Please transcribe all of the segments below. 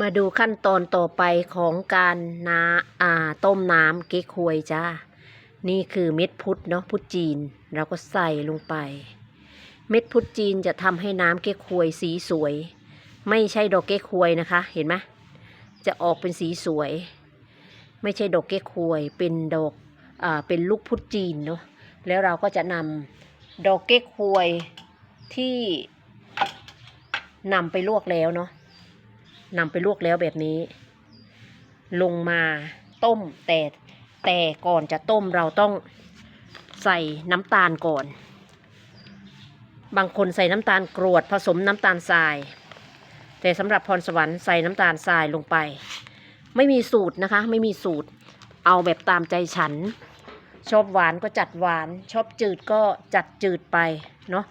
มาดูขั้นตอนต่อไปของการนาอ่าต้มน้ำเก๊กฮวยจ้า นี่คือเม็ดพุทธเนาะพุทธจีน เราก็ใส่ลงไป เม็ดพุทธจีนจะทำให้น้ำเก๊กฮวยสีสวย ไม่ใช่ดอกเก๊กฮวยนะคะ เห็นไหมจะออกเป็นสีสวย ไม่ใช่ดอกเก๊กฮวย เป็นดอกอ่าเป็นลูกพุทธจีนเนาะ แล้วเราก็จะนำดอกเก๊กฮวยที่นำไปลวกแล้วเนาะ นำไปลวกแล้วแบบนี้ ลงมาต้มแต่แต่ก่อนจะต้มเราต้องใส่น้ำตาลก่อน บางคนใส่น้ำตาลกรวดผสมน้ำตาลทราย แต่สำหรับพรสวรรค์ใส่น้ำตาลทรายลงไป ไม่มีสูตรนะคะ ไม่มีสูตร เอาแบบตามใจฉัน ชอบหวานก็จัดหวาน ชอบจืดก็จัดจืดไปเนาะ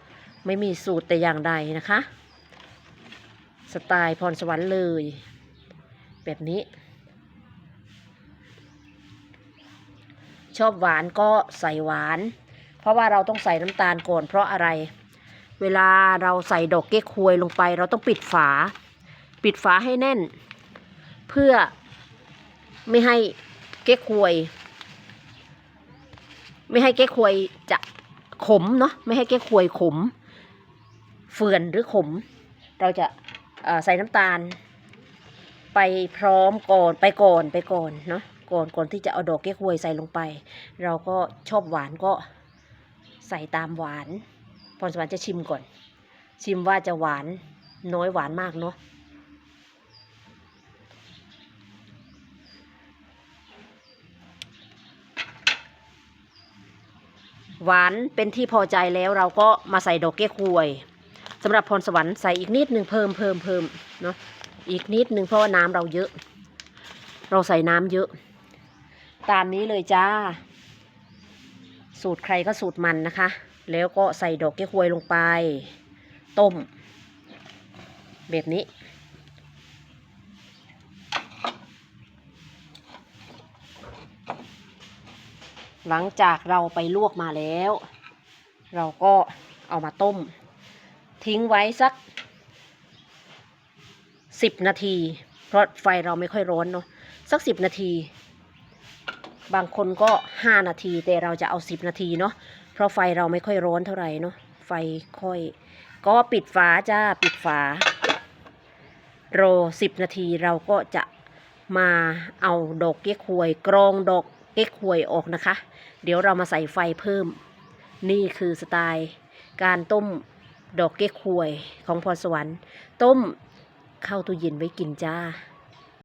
ไม่มีสูตรแต่อย่างใดนะคะ สไตล์พรสวรรค์เลย แบบนี้ ชอบหวานก็ใส่หวาน เพราะว่าเราต้องใส่น้ำตาลก่อนเพราะอะไร เวลาเราใส่ดอกเก๊กฮวยลงไป เราต้องปิดฝา ปิดฝาให้แน่น เพื่อไม่ให้เก๊กฮวย ไม่ให้เก๊กฮวยจะขมเนาะไม่ให้เก๊กฮวยขม เฟื่อนหรือขม เราจะ ใส่น้ำตาล ไปพร้อมก่อนไปก่อนไปก่อนเนาะก่อนก่อนที่จะเอาดอกเก๊กฮวยใส่ลงไป เราก็ชอบหวานก็ใส่ตามหวานพรสวรรค์จะชิมก่อน ชิมว่าจะหวานน้อยหวานมากเนาะหวานเป็นที่พอใจแล้วเราก็มาใส่ดอกเก๊กฮวย สำหรับพรสวรรค์ใส่อีกนิดหนึ่งเพิ่มเพิ่มเพิ่มเนาะอีกนิดหนึ่งเพราะว่าน้ำเราเยอะ เราใส่น้ำเยอะ ตามนี้เลยจ้า สูตรใครก็สูตรมันนะคะ แล้วก็ใส่ดอกเก๊กฮวยลงไป ต้ม แบบนี้หลังจากเราไปลวกมาแล้ว เราก็เอามาต้ม ทิ้งไว้สักสิบนาที เพราะไฟเราไม่ค่อยร้อนเนาะสักสิบนาที บางคนก็ห้านาที แต่เราจะเอาสิบนาทีเนาะเพราะไฟเราไม่ค่อยร้อนเท่าไหร่เนาะไฟค่อย ก็ปิดฝาจ้าปิดฝา รอสิบนาทีเราก็จะมาเอาดอกเก๊กฮวย กรองดอกเก๊กฮวยออกนะคะ เดี๋ยวเรามาใส่ไฟเพิ่ม นี่คือสไตล์การต้ม ดอกเก๊กควยของพรสวรรค์ ต้มเข้าตู้เย็นไว้กินจ้า